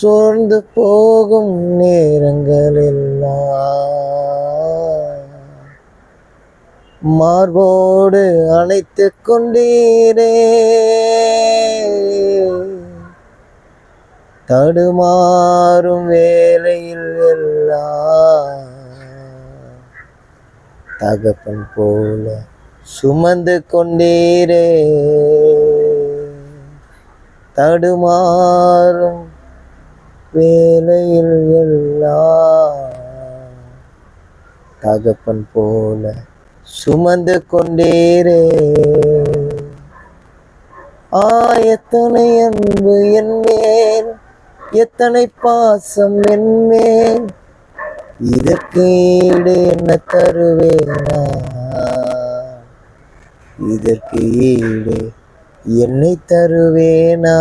சோர்ந்து போகும் நேரங்களெல்லாம் மார்போடு அணைத்து கொண்டீரே. தடுமாறும் வேலையில் எல்லாம் தகப்பன் போல சுமந்து கொண்டீரே. தடுமாறும் வேலையில் எல்லாம் தகப்பன் போல சுமந்து கொண்டேரே. ஆயத்தனை அன்பு என்மேல் எத்தனை பாசம் என்மேல் இதற்கு ஈடு என்ன தருவேனா? இதற்கு ஈடு என்னை தருவேனா?